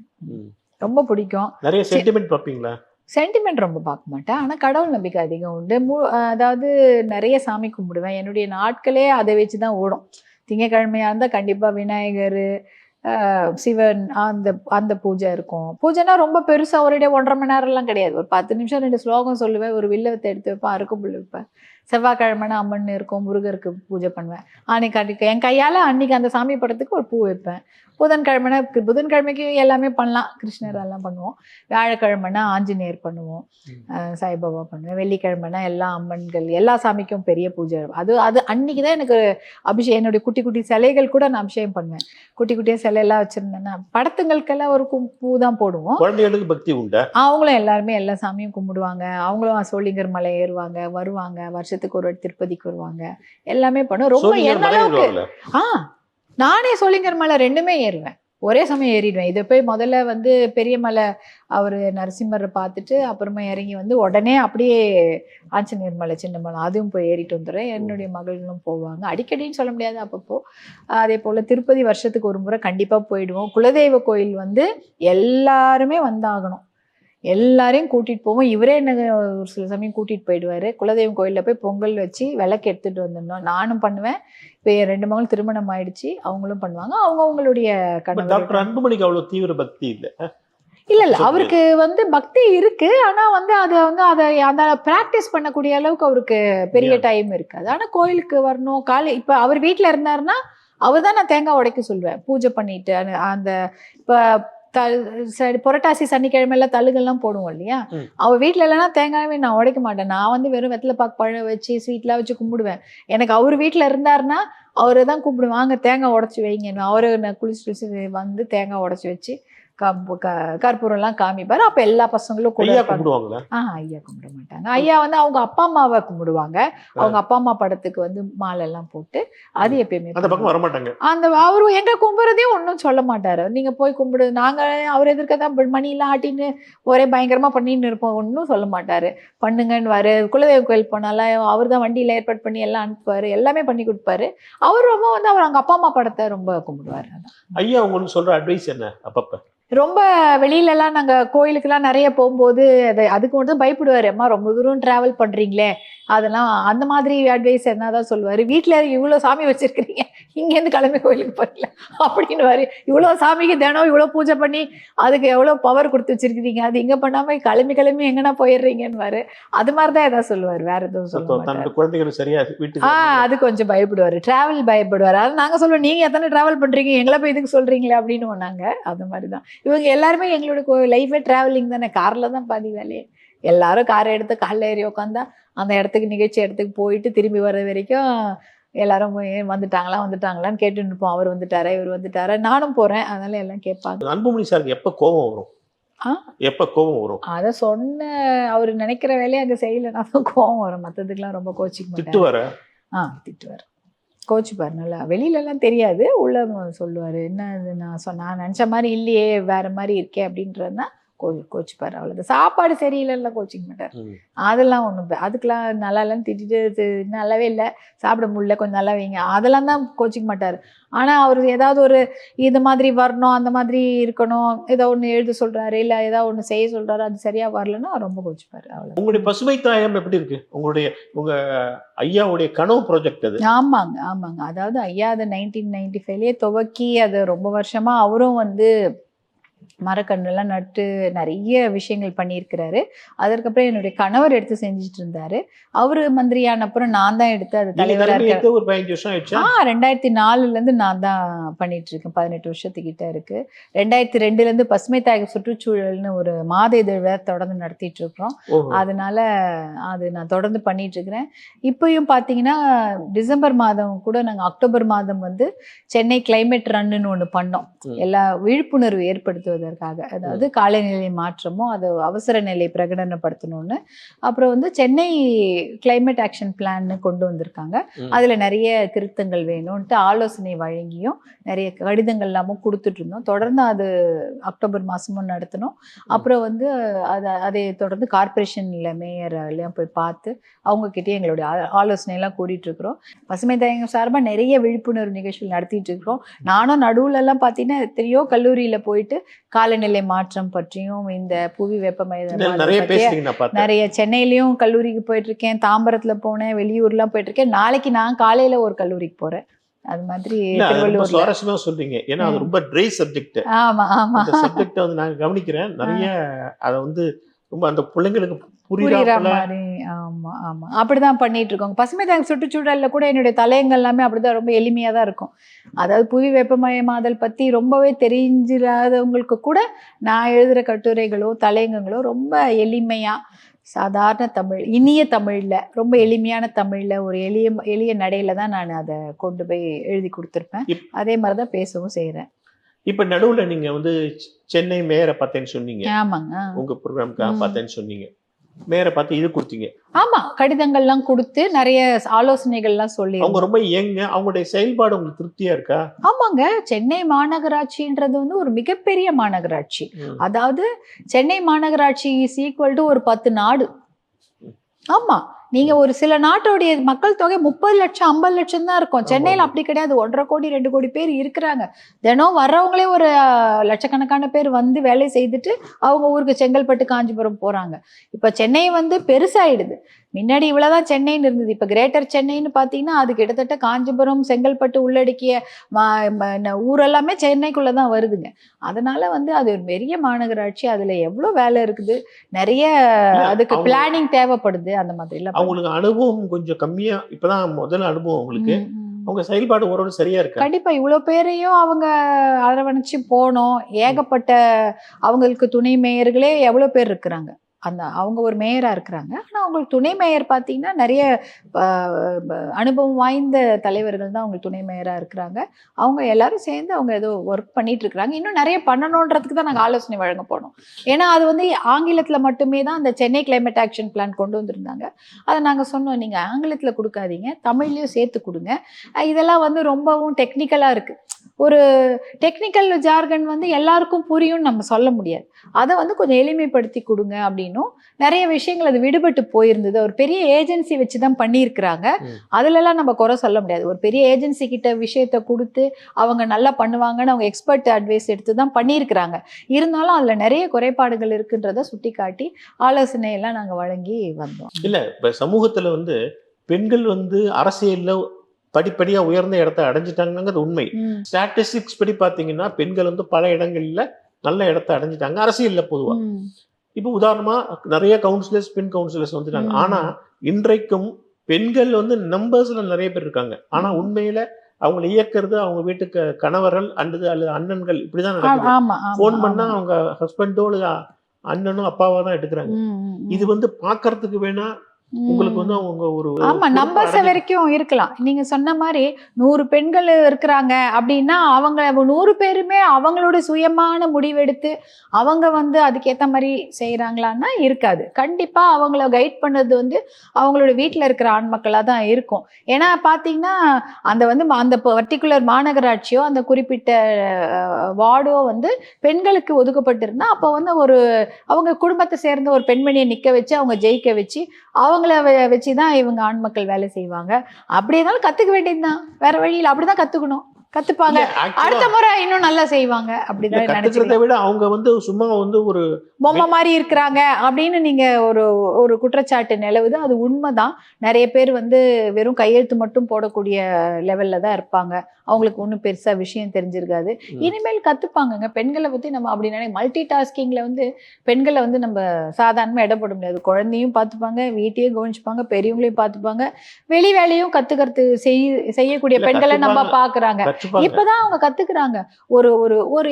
ரொம்ப பிடிக்கும். நிறைய சென்டிமெண்ட் பார்ப்பீங்களா? சென்டிமெண்ட் ரொம்ப பார்க்க மாட்டேன் ஆனால் கடவுள் நம்பிக்கை அதிகம் உண்டு. மு அதாவது நிறைய சாமி கும்பிடுவேன். என்னுடைய நாட்களே அதை வச்சு தான் ஓடும். திங்கக்கிழமையாக இருந்தால் கண்டிப்பாக விநாயகர் சிவன் அந்த அந்த பூஜை இருக்கும். பூஜைனா ரொம்ப பெருசாக ஒரே ஒன்றரை மணி நேரம்லாம் கிடையாது. ஒரு பத்து நிமிஷம் ரெண்டு ஸ்லோகம் சொல்லுவேன். ஒரு வில்லவத்தை எடுத்து வைப்பேன். அறுக்கப்புல் வைப்பேன். செவ்வாய்க்கிழமைனா அம்மன் இருக்கும் முருகருக்கு பூஜை பண்ணுவேன். அன்னைக்கு என் கையால் அன்னைக்கு அந்த சாமி படத்துக்கு ஒரு பூ வைப்பேன். புதன்கிழமைனா புதன்கிழமைக்கு எல்லாமே பண்ணலாம். கிருஷ்ணர் எல்லாம் பண்ணுவோம். வியாழக்கிழமைனா ஆஞ்சநேயர் பண்ணுவோம். சாய்பாபா பண்ணுவேன் வெள்ளிக்கிழமைனா எல்லா அம்மன்கள் எல்லா சாமிக்கும் பெரிய பூஜை. அது அது அன்னைக்கு தான் எனக்கு அபிஷேகம் என்னுடைய குட்டி குட்டி சிலைகள் கூட நான் அபிஷேகம் பண்ணுவேன். குட்டி குட்டியாக சிலையெல்லாம் வச்சுருந்தேன்னா படத்துங்களுக்கெல்லாம் ஒரு பூ தான் போடுவோம். குழந்தைகளுக்கு பக்தி உண்டா? அவங்களும் எல்லாருமே எல்லா சாமியும் கும்பிடுவாங்க. அவங்களும் சோழிங்கர் மலை ஏறுவாங்க வருவாங்க. வருஷத்துக்கு ஒரு வாட்டி திருப்பதிக்கு வருவாங்க. எல்லாமே பண்ணுவோம். ரொம்ப என்ன அளவுக்கு? ஆ நானே சோழிங்கர் மலை ரெண்டுமே ஏறுவேன். ஒரே சமயம் ஏறிடுவேன். இதை போய் முதல்ல வந்து பெரிய மலை அவர் நரசிம்மரை பார்த்துட்டு அப்புறமா இறங்கி வந்து உடனே அப்படியே ஆஞ்சநேயர் மலை சின்ன மலை அதுவும் போய் ஏறிட்டு வந்துடுறேன். என்னுடைய மகளும் போவாங்க. அடிக்கடின்னு சொல்ல முடியாது அப்பப்போ. அதே போல் திருப்பதி வருஷத்துக்கு ஒரு முறை கண்டிப்பாக போயிடுவோம். குலதெய்வ கோயில் வந்து எல்லாருமே வந்தாகணும். எல்லாரையும் கூட்டிகிட்டு போவோம். இவரே என்ன ஒரு சில சமயம் கூட்டிகிட்டு போயிடுவார். குலதெய்வம் கோயிலில் போய் பொங்கல் வச்சு விளக்கு எடுத்துகிட்டு வந்துடணும். நானும் பண்ணுவேன். இப்போ என் ரெண்டு மகளும் திருமணம் ஆயிடுச்சு. அவங்களும் பண்ணுவாங்க. அவங்க அவங்களுடைய கணவர் டாக்டர் அன்புமணிக்கு அவ்வளவு தீவிர பக்தி இல்ல? இல்ல இல்ல. அவருக்கு வந்து பக்தி இருக்கு. ஆனா வந்து அதை வந்து அதை அந்த பிராக்டிஸ் பண்ணக்கூடிய அளவுக்கு அவருக்கு பெரிய. டைம் இருக்காது. ஆனா கோயிலுக்கு வரணும். காலை இப்ப அவர் வீட்ல இருந்தாருன்னா அவர் தான் நான் தேங்காய் உடைக்க சொல்லுவேன் பூஜை பண்ணிட்டு அந்த- இப்ப புரட்டாசி சனிக்கிழமையில தழுகெல்லாம் போடுவோம் இல்லையா. அவ வீட்ல இல்லைன்னா தேங்காயவே நான் உடைக்க மாட்டேன். நான் வந்து வெறும் வெத்தலை பாக்கு பழம் வச்சு ஸ்வீட்லாம் வச்சு கும்பிடுவேன். எனக்கு அவர் வீட்ல இருந்தாருன்னா அவரை தான் கூப்பிடுவேன் வாங்க தேங்காய் உடைச்சி வைங்க. அவரு நான் குளிச்சு குளிச்சு வந்து தேங்காய் உடைச்சி வச்சு கற்பூரம்லாம் காமிப்பாரு. அப்ப எல்லா பசங்களும் கூட ஆ ஐயா கும்பிட மாட்டாங்க. ஐயா வந்து அவங்க அப்பா அம்மாவை கும்பிடுவாங்க. அவங்க அப்பா அம்மா படத்துக்கு வந்து மாலை எல்லாம் போட்டு அது எப்பயுமே அந்த பக்கம் வரமாட்டாங்க. அந்த அவரு எங்க கும்பிட்றதையும் ஒன்றும் சொல்ல மாட்டாரு. நீங்க போய் கும்பிடு. நாங்க அவர் எதிர்க்க தான் மணிலாம் ஆட்டின்னு ஒரே பயங்கரமா பண்ணின்னு இருப்போம். ஒன்றும் சொல்ல மாட்டாரு. பண்ணுங்கன்னு வாரு. குலதெய்வ கோயில் போனாலும் அவர் தான் வண்டியில ஏற்பாடு பண்ணி எல்லாம் அனுப்புவாரு. எல்லாமே பண்ணி கொடுப்பாரு. அவர் ரொம்ப வந்து அவர் அவங்க அப்பா அம்மா படத்தை ரொம்ப கும்பிடுவாரு. ஐயா உங்களுக்கு சொல்ற அட்வைஸ் என்ன அப்பப்ப? ரொம்ப வெளியிலலாம் எல்லாம் நாங்க கோயிலுக்கெல்லாம் நிறைய போகும்போது அது அதுக்கு மட்டும் பயப்படுவாரு. அம்மா ரொம்ப தூரம் டிராவல் பண்றீங்களே? அதெல்லாம் அந்த மாதிரி அட்வைஸ் என்னதான் சொல்லுவாரு. வீட்டில் இவ்வளவு சாமி வச்சிருக்கிறீங்க. இங்க இருந்து கிளம்பி கோயிலுக்கு போயிடல அப்படின்னு இவ்வளவு சாமிக்கு தினம் இவ்வளவு பூஜை பண்ணி அதுக்கு எவ்வளவு பவர் கொடுத்து வச்சிருக்கீங்க அது இங்க பண்ணாம கிளம்பி கிளம்பி எங்கன்னா போயிடுறீங்கன்னு அது மாதிரிதான் ஏதாவது சொல்லுவாரு. வேற எதுவும் சொல்ல மாட்டாரு தன்னோட குழந்தைகள் சரியா வீட்டுக்கு ஆ. அது கொஞ்சம் பயப்படுவாரு. டிராவல் பயப்படுவாரு. அது நாங்க சொல்லுவோம் நீங்க எத்தனை டிராவல் பண்றீங்க? எங்களை போய் இதுக்கு சொல்றீங்களே? அப்படின்னு நாங்க அது மாதிரி தான் இவங்க எல்லாருமே எங்களோட லைஃபே டிராவலிங் தானே. கார்ல தான் பாதி வேலையே. எல்லாரும் காரை எடுத்து காலைல ஏறி உட்காந்தா அந்த இடத்துக்கு நிகழ்ச்சி இடத்துக்கு போயிட்டு திரும்பி வர வரைக்கும் எல்லாரும் போய் வந்துட்டாங்களா வந்துட்டாங்களான்னு கேட்டுட்டு இருப்போம். அவர் வந்துட்டாரா இவர் வந்துட்டாரா? நானும் போறேன். அதனால எல்லாம் கேட்பாங்க. அன்புமணி சாருக்கு எப்ப கோபம் வரும்? ஆ? எப்ப கோபம் வரும்? அதை சொன்ன அவர் நினைக்கிற வேலையை அங்கே செய்யலைன்னா தான் [laughs] கோவம் வரும். மற்றதுக்கெல்லாம் ரொம்ப கோச்சிக்க திட்டுவார? ஆ திட்டுவார். கோச்சிப்பார் நல்லா. வெளியிலலாம் தெரியாது. உள்ள சொல்லுவார் என்ன இது? நான் சொன்ன நான் நினச்ச மாதிரி இல்லையே வேற மாதிரி இருக்கே அப்படின்றதுனா கோ கோச்சிப்பார். அவ்வளோதான் சாப்பாடு சரியில்லைன்னா கோச்சிக்க மாட்டார். அதெல்லாம் ஒன்றும் அதுக்கெல்லாம் நல்லா இல்லைன்னு திட்டிட்டு நல்லாவே இல்லை. சாப்பிட முடியல. கொஞ்சம் நல்லா வைங்க. அதெல்லாம் தான் கோச்சிக்க மாட்டார். ஆனால் அவர் ஏதாவது ஒரு இது மாதிரி வரணும் அந்த மாதிரி இருக்கணும் ஏதோ ஒன்று எழுத சொல்கிறாரு இல்லை ஏதாவது ஒன்று செய்ய சொல்கிறாரு அது சரியாக வரலன்னா ரொம்ப கோச்சிப்பார். அவ்வளோ உங்களுடைய பசுமை தாயம் எப்படி இருக்கு? உங்களுடைய உங்க ஐயாவுடைய கனவு ப்ராஜெக்ட் அது. ஆமாங்க ஆமாங்க. அதாவது ஐயா அது நைன்டீன் நைன்டி ஃபைவ்லேயே துவக்கி அது ரொம்ப வருஷமா அவரும் வந்து மரக்கன்றுலாம் நட்டு நிறைய விஷயங்கள் பண்ணியிருக்கிறாரு. அதற்கப்புறம் என்னுடைய கணவர் எடுத்து செஞ்சுட்டு இருந்தாரு அவரு மந்திரியான அப்புறம் நான் தான் எடுத்து அது நீங்க தலைவராக ஒரு பதினஞ்சு வருஷம் ஆயிடுச்சா? ஆ ரெண்டாயிரத்தி நாலுல இருந்து நான் தான் பண்ணிட்டு இருக்கேன் பதினெட்டு வருஷத்துக்கிட்ட இருக்கு. ரெண்டாயிரத்தி ரெண்டுல இருந்து பசுமை தாயக சுற்றுச்சூழல்னு ஒரு மாத இதழை தொடர்ந்து நடத்திட்டு இருக்கிறோம். அதனால அது நான் தொடர்ந்து பண்ணிட்டு இருக்கிறேன் இப்பயும் பார்த்தீங்கன்னா டிசம்பர் மாதம் கூட நாங்கள் அக்டோபர் மாதம் வந்து சென்னை கிளைமேட் ரன்னுன்னு ஒன்று பண்ணோம். எல்லா விழிப்புணர்வு ஏற்படுத்துவதற்காக அதாவது காலநிலை மாற்றமும் அது அவசர நிலை பிரகடனப்படுத்தணும்னு. அப்புறம் வந்து சென்னை கிளைமேட் ஆக்ஷன் பிளான்னு கொண்டு வந்திருக்காங்க. அதுல நிறைய திருத்தங்கள் வேணும்ன்ட்டு ஆலோசனை வழங்கியும் நிறைய கடிதங்கள் எல்லாமும் கொடுத்துட்டு இருந்தோம் தொடர்ந்து அது அக்டோபர் மாசமும் நடத்தினோம் அப்புறம் வந்து அதை அதை தொடர்ந்து கார்ப்பரேஷன்ல மேயர் எல்லாம் போய் பார்த்து அவங்க கிட்டே எங்களுடைய ஆ- ஆலோசனை எல்லாம் கூட்டிட்டு இருக்கிறோம் பசுமை தாயகம் சார்பாக நிறைய விழிப்புணர்வு நிகழ்ச்சிகள் நடத்திட்டு இருக்கிறோம் நானும் நடுவுல எல்லாம் பார்த்தீங்கன்னா எத்தனையோ கல்லூரியில போயிட்டு காலநிலை மாற்றம் பற்றியும் இந்த புவி வெப்பமயமாதல் இன்னும் நிறைய சென்னையிலயும் கல்லூரிக்கு போயிட்டு இருக்கேன் தாம்பரத்துல போனேன் வெளியூர்லாம் போயிட்டு இருக்கேன் நாளைக்கு நான் காலையில ஒரு கல்லூரிக்கு போறேன். அது மாதிரி சுவாரஸ்யமா சொல்றீங்க. ஏன்னா அது ரொம்ப ட்ரை சப்ஜெக்ட் ஆமா ஆமா. சப்ஜெக்ட வந்து நான் கவனிக்கிறேன். நிறைய அதை வந்து ரொம்ப அந்த பிள்ளைங்களுக்கு புரியுற மாதிரி. ஆமா ஆமா. அப்படிதான் பண்ணிட்டு இருக்கோம் பசுமை தாங்க சுற்றுச்சூழல்ல கூட என்னுடைய தலையங்கள் எல்லாமே அப்படிதான் ரொம்ப எளிமையா தான் இருக்கும். அதாவது புவி வெப்பமயமாதல் பத்தி ரொம்பவே தெரிஞ்சிடாதவங்களுக்கு கூட நான் எழுதுற கட்டுரைகளோ தலையங்கங்களோ ரொம்ப எளிமையா சாதாரண தமிழ் இனிய தமிழ்ல ரொம்ப எளிமையான தமிழ்ல ஒரு எளிய எளிய நடையில தான் நான் அதை கொண்டு போய் எழுதி கொடுத்துருப்பேன். அதே மாதிரி தான் பேசவும் செய்றேன். இப்ப நடுவுல நீங்க வந்து சென்னை மேயரை பார்த்தேன்னு சொன்னீங்க. ஆமாங்க. உங்க ப்ரோக்ராம்க்காக. பார்த்தேன்னு சொன்னீங்க. மேயரை பார்த்து இது கொடுத்தீங்க. ஆமா கடிதங்கள்லாம் கொடுத்து நிறைய ஆலோசனைகள்லாம் சொல்லி அவங்க ரொம்ப ஏங்க அவங்களுடைய செயல்பாடு உங்களுக்கு திருப்தியா இருக்கா? ஆமாங்க. சென்னை மாநகராட்சின்றது வந்து ஒரு மிகப்பெரிய மாநகராட்சி. அதாவது சென்னை மாநகராட்சி இஸ் ஈக்குவல் டு ஒரு பத்து நாடு. ஆமா. நீங்க ஒரு சில நாட்டோடைய மக்கள் தொகை முப்பது லட்சம் ஐம்பது லட்சம் தான் இருக்கும். சென்னையில அப்படி கிடையாது. ஒன்றரை கோடி ரெண்டு கோடி பேர் இருக்கிறாங்க. தினம் வர்றவங்களே ஒரு லட்சக்கணக்கான பேர் வந்து வேலை செய்துட்டு அவங்க ஊருக்கு செங்கல்பட்டு காஞ்சிபுரம் போறாங்க. இப்ப சென்னை வந்து பெருசாயிடுது. முன்னாடி இவ்வளவுதான் சென்னைன்னு இருந்தது. இப்ப கிரேட்டர் சென்னைன்னு பாத்தீங்கன்னா அது கிட்டத்தட்ட காஞ்சிபுரம் செங்கல்பட்டு உள்ளடக்கிய ஊரெல்லாமே சென்னைக்குள்ள தான் வருதுங்க. அதனால வந்து அது ஒரு பெரிய மாநகராட்சி. அதுல எவ்வளவு வேலை இருக்குது? நிறைய அதுக்கு பிளானிங் தேவைப்படுது. அந்த மாதிரி எல்லாம் அவங்களுக்கு அனுபவம் கொஞ்சம் கம்மியா இப்பதான் முதல் அனுபவம் ம். அவங்க செயல்பாடு ஓரளவு சரியா இருக்கா? கண்டிப்பா இவ்வளவு பேரையும் அவங்க அரவணைச்சு போனோம். ஏகப்பட்ட அவங்களுக்கு துணை மேயர்களே எவ்வளவு பேர் இருக்கிறாங்க. அந்த அவங்க ஒரு மேயராக இருக்கிறாங்க. ஆனால் அவங்களுக்கு துணை மேயர் பார்த்தீங்கன்னா நிறைய அனுபவம் வாய்ந்த தலைவர்கள் தான் அவங்களுக்கு துணை மேயராக இருக்கிறாங்க. அவங்க எல்லாரும் சேர்ந்து அவங்க ஏதோ ஒர்க் பண்ணிட்டு இருக்கிறாங்க. இன்னும் நிறைய பண்ணணுன்றதுக்கு தான் நாங்கள் ஆலோசனை வழங்க போனோம். ஏன்னா அது வந்து ஆங்கிலத்தில் மட்டுமே தான் அந்த சென்னை கிளைமேட் ஆக்ஷன் பிளான் கொண்டு வந்திருந்தாங்க. அதை நாங்கள் சொன்னோம் நீங்கள் ஆங்கிலத்தில் கொடுக்காதீங்க தமிழ்லையும் சேர்த்து கொடுங்க. இதெல்லாம் வந்து ரொம்பவும் டெக்னிக்கலாக இருக்குது ஒரு டெக்னிக்கல் ஜார்கன் வந்து எல்லாருக்கும் புரியும்னு நம்ம சொல்ல முடியாது. அதை வந்து கொஞ்சம் எளிமைப்படுத்தி கொடுங்க அப்படின்னும். நிறைய விஷயங்கள் அது விடுபட்டு போயிருந்தது. ஒரு பெரிய ஏஜென்சி வச்சு தான் பண்ணியிருக்கிறாங்க. அதுலலாம் நம்ம குறை சொல்ல முடியாது. ஒரு பெரிய ஏஜென்சி கிட்ட விஷயத்த கொடுத்து அவங்க நல்லா பண்ணுவாங்கன்னு அவங்க எக்ஸ்பர்ட் அட்வைஸ் எடுத்து தான் பண்ணியிருக்கிறாங்க. இருந்தாலும் அதில் நிறைய குறைபாடுகள் இருக்குன்றத சுட்டி காட்டி ஆலோசனை எல்லாம் நாங்கள் வழங்கி வந்தோம். இல்ல இப்ப சமூகத்துல வந்து பெண்கள் வந்து அரசியல்ல படிப்படியா உயர்ந்த இடத்தை அடைஞ்சிட்டாங்கிறது உண்மை. ஸ்டாட்டிஸ்டிக்ஸ் படி பாத்தீங்கன்னா பெண்கள் வந்து பல இடங்கள்ல நல்ல இடத்தை அடைஞ்சிட்டாங்க. அரசியல்ல பொதுவா. இப்போ உதாரணமா நிறைய கவுன்சிலர்ஸ் பெண் கவுன்சிலர்ஸ் வந்துட்டாங்க. ஆனா இன்றைக்கும் பெண்கள் வந்து நம்பர்ஸ்ல நிறைய பேர் இருக்காங்க. ஆனா உண்மையில அவங்களை இயக்குறது அவங்க வீட்டுக்கு கணவர்கள் அல்லது அல்லது அண்ணன்கள் இப்படிதான் நடக்குது. ஃபோன் பண்ணா. அவங்க ஹஸ்பண்டோ அண்ணனும் அப்பாவா தான் எடுக்கிறாங்க. இது வந்து பாக்குறதுக்கு வேணா உங்களுக்கு வந்து அவங்க ஒரு ஆமா நம்பர்ஸ் வரைக்கும் இருக்கலாம். நீங்க சொன்ன மாதிரி நூறு பெண்கள் இருக்கிறாங்க அப்படின்னா அவங்க நூறு பேருமே அவங்களோட சுயமான முடிவெடுத்து அவங்க வந்து அதுக்கேத்த மாதிரி செய்யறாங்களான்னா இருக்காது. கண்டிப்பா அவங்கள கைட் பண்ணது வந்து அவங்களோட வீட்டில் இருக்கிற ஆண் மக்களாக தான் இருக்கும். ஏன்னா பார்த்தீங்கன்னா அந்த வந்து அந்த பர்டிகுலர் மாநகராட்சியோ அந்த குறிப்பிட்ட வார்டோ வந்து பெண்களுக்கு ஒதுக்கப்பட்டிருந்தா அப்போ வந்து ஒரு அவங்க குடும்பத்தை சேர்ந்த ஒரு பெண்மணியை நிற்க வச்சு அவங்க ஜெயிக்க வச்சு அவங்கள வச்சு தான் இவங்க ஆண் மக்கள் வேலை செய்வாங்க. அப்படி இருந்தாலும் கத்துக்க வேண்டியதுதான். வேற வழியில் அப்படிதான் கத்துக்கணும். கத்துப்பாங்க. அடுத்த முறை இன்னும் நல்லா செய்வாங்க அப்படிதான் கத்துக்கிறதை விட அவங்க வந்து சும்மா வந்து ஒரு பொம்மை மாதிரி இருக்கிறாங்க அப்படின்னு நீங்க ஒரு ஒரு குற்றச்சாட்டு நிலவுது. அது உண்மைதான். நிறைய பேர் வந்து வெறும் கையெழுத்து மட்டும் போடக்கூடிய லெவல்ல தான் இருப்பாங்க. அவங்களுக்கு ஒன்றும் பெருசா விஷயம் தெரிஞ்சிருக்காது. இனிமேல் கத்துப்பாங்கங்க. பெண்களை பத்தி நம்ம அப்படி நினை மல்டி டாஸ்கிங்ல வந்து பெண்களை வந்து நம்ம சாதாரணமா இட போட முடியாது. குழந்தையும் பார்த்துப்பாங்க வீட்டையும் கவனிச்சுப்பாங்க பெரியவங்களையும் பார்த்துப்பாங்க. வெளி வேலையும் கத்துக்கிறது செய் செய்யக்கூடிய பெண்களை நம்ம. பாக்குறாங்க இப்பதான் அவங்க கத்துக்கிறாங்க. ஒரு ஒரு ஒரு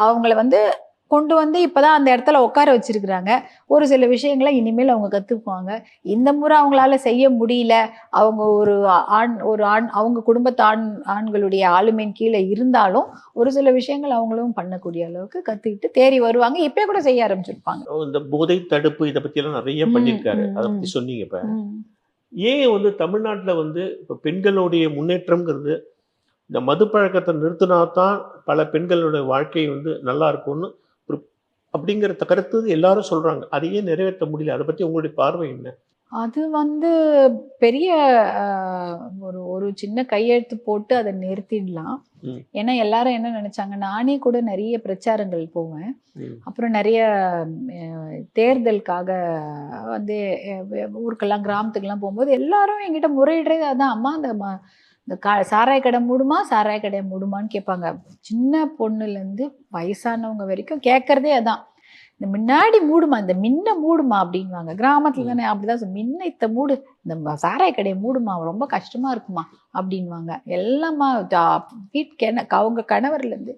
அவங்கள வந்து கொண்டு வந்து இப்பதான் அந்த இடத்துல உட்கார வச்சிருக்கிறாங்க. ஒரு சில விஷயங்களை இனிமேல் அவங்க கத்துக்குவாங்க. இந்த முறை அவங்களால செய்ய முடியல. அவங்க ஒரு ஆண் ஒரு ஆண் அவங்க குடும்பத்து ஆண் ஆண்களுடைய ஆளுமையின் கீழே இருந்தாலும் ஒரு சில விஷயங்கள் அவங்களும் பண்ணக்கூடிய அளவுக்கு கத்துக்கிட்டு தேறி வருவாங்க. இப்பயே கூட செய்ய ஆரம்பிச்சிருப்பாங்க. இந்த போதை தடுப்பு இதை பத்தி எல்லாம் நிறைய பண்ணியிருக்காரு. அதை. பத்தி சொன்னீங்க இப்ப. ஏன் வந்து தமிழ்நாட்டுல வந்து இப்ப பெண்களுடைய முன்னேற்றம்ங்கிறது இந்த மது பழக்கத்தை நிறுத்தினா தான் பல பெண்களோட வாழ்க்கை வந்து நல்லா இருக்கும்னு ஒரு அப்படிங்கிற கருத்து எல்லாரும் சொல்றாங்க. அதையே நிறைவேற்ற முடியல. அதை பத்தி உங்களுடைய பார்வை என்ன? அது வந்து பெரிய ஒரு ஒரு சின்ன கையெழுத்து போட்டு அதை நிறுத்திடலாம். ஏன்னா எல்லாரும் என்ன நினைச்சாங்க நானே கூட நிறைய பிரச்சாரங்கள் போவேன். அப்புறம் நிறைய தேர்தலுக்காக வந்து ஊருக்கெல்லாம் கிராமத்துக்கெல்லாம் போகும்போது எல்லாரும் என்கிட்ட முறையிடுறது அதான். அம்மா அந்த இந்த கா சாராய கடை மூடுமா சாராய கடை மூடுமான்னு கேட்பாங்க. சின்ன பொண்ணுலேருந்து வயசானவங்க வரைக்கும் கேட்கறதே அதான். இந்த முன்னாடி மூடுமா இந்த மின்ன மூடுமா அப்படின்வாங்க கிராமத்துல தானே அப்படிதான் மின்ன இத்த மூடு இந்த சாராய கடையை மூடுமா ரொம்ப கஷ்டமா இருக்குமா அப்படின்வாங்க எல்லாமா ஜா- வீட் கென அவங்க கணவர்லேருந்து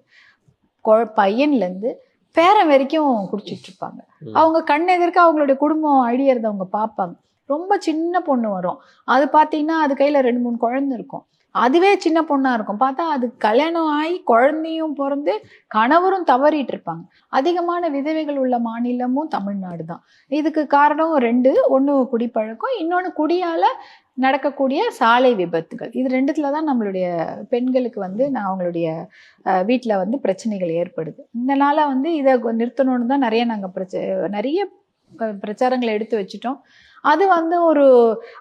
பையன்லேருந்து பேரன் வரைக்கும் குடிச்சிட்டு இருப்பாங்க. அவங்க கண் எதிர்க்க அவங்களுடைய குடும்பம் அழியறத அவங்க பார்ப்பாங்க. ரொம்ப சின்ன பொண்ணு வரும். அது பார்த்தீங்கன்னா அது கையில் ரெண்டு மூணு குழந்தை இருக்கும். அதுவே சின்ன பொண்ணாக இருக்கும். பார்த்தா அது கல்யாணம் ஆகி குழந்தையும் பிறந்து கணவரும் தவறிட்டு இருப்பாங்க. அதிகமான விதவைகள் உள்ள மாநிலமும் தமிழ்நாடு தான். இதுக்கு காரணம் ரெண்டு ஒன்று குடிப்பழக்கம் இன்னொன்று குடியால் நடக்கக்கூடிய சாலை விபத்துகள். இது ரெண்டுத்துல தான் நம்மளுடைய பெண்களுக்கு வந்து நான் அவங்களுடைய வீட்டில் வந்து பிரச்சனைகள் ஏற்படுது. இதனால் வந்து இதை நிறுத்தணும்னு தான் நிறைய நாங்கள் பிரச்ச நிறைய பிரச்சாரங்களை எடுத்து வச்சுட்டோம். அது வந்து ஒரு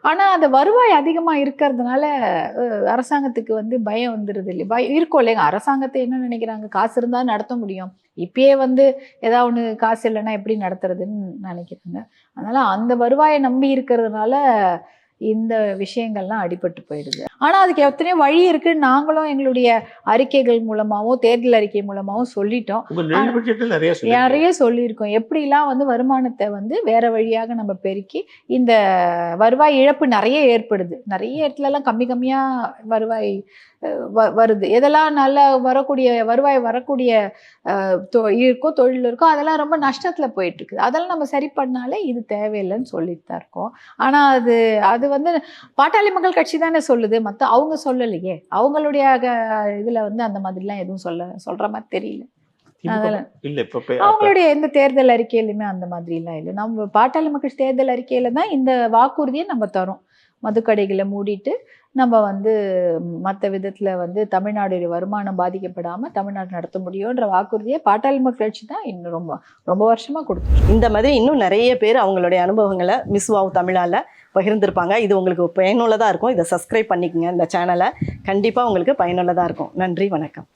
ஆனால் அந்த வருவாய் அதிகமாக இருக்கிறதுனால அரசாங்கத்துக்கு வந்து பயம் வந்துடுது இல்லை பயம் இருக்கும் இல்லைங்க அரசாங்கத்தை என்ன நினைக்கிறாங்க? காசு இருந்தால் நடத்த முடியும். இப்பயே வந்து ஏதாவது ஒன்று காசு இல்லைன்னா எப்படி நடத்துறதுன்னு நினைக்கிறாங்க. அதனால் அந்த வருவாயை நம்பி இருக்கிறதுனால இந்த விஷயங்கள்லாம் அடிபட்டு போயிடுது. ஆனால் அதுக்கு எத்தனையோ வழி இருக்குன்னு நாங்களும் எங்களுடைய அறிக்கைகள் மூலமாகவும் தேர்தல் அறிக்கை மூலமாகவும் சொல்லிட்டோம். நிறைய சொல்லி நிறைய சொல்லியிருக்கோம். எப்படிலாம் வந்து வருமானத்தை வந்து வேற வழியாக நம்ம பெருக்கி இந்த வருவாய் இழப்பு நிறைய ஏற்படுது. நிறைய இடத்துலலாம் கம்மி கம்மியாக வருவாய் வருது. எதெல்லாம் நல்லா வரக்கூடிய வருவாய் வரக்கூடிய இருக்கோ தொழில் இருக்கோ அதெல்லாம் ரொம்ப நஷ்டத்தில் போயிட்டு இருக்குது அதெல்லாம் நம்ம சரி பண்ணாலே இது தேவையில்லைன்னு சொல்லிட்டு தான் இருக்கோம். ஆனால் அது அது வந்து பாட்டாளி மக்கள் கட்சி தானே சொல்லுது. மற்ற அவங்க சொல்லலையே. அவங்களுடைய இதுல வந்து அந்த மாதிரிலாம் எதுவும் சொல்ல சொல்ற மாதிரி தெரியல. அவங்களுடைய எந்த தேர்தல் அறிக்கையிலுமே அந்த மாதிரிலாம் இல்லை. நம்ம பாட்டாளி மக்கள் தேர்தல் அறிக்கையில தான் இந்த வாக்குறுதியை நம்ம தரோம். மதுக்கடைகளை மூடிட்டு நம்ம வந்து மற்ற விதத்தில் வந்து தமிழ்நாடுடைய வருமானம் பாதிக்கப்படாமல் தமிழ்நாடு நடத்த முடியுன்ற வாக்குறுதியை பாட்டாளி மக்கள் கட்சி தான் இன்னும் ரொம்ப ரொம்ப வருஷமாக கொடுத்து இந்த மாதிரி இன்னும் நிறைய பேர் அவங்களுடைய அனுபவங்களை மிஸ் வாவ் தமிழால் பகிர்ந்திருப்பாங்க. இது உங்களுக்கு பயனுள்ளதாக இருக்கும். இதை சப்ஸ்கிரைப் பண்ணிக்கங்க. இந்த சேனலை கண்டிப்பாக உங்களுக்கு பயனுள்ளதாக இருக்கும். நன்றி வணக்கம்.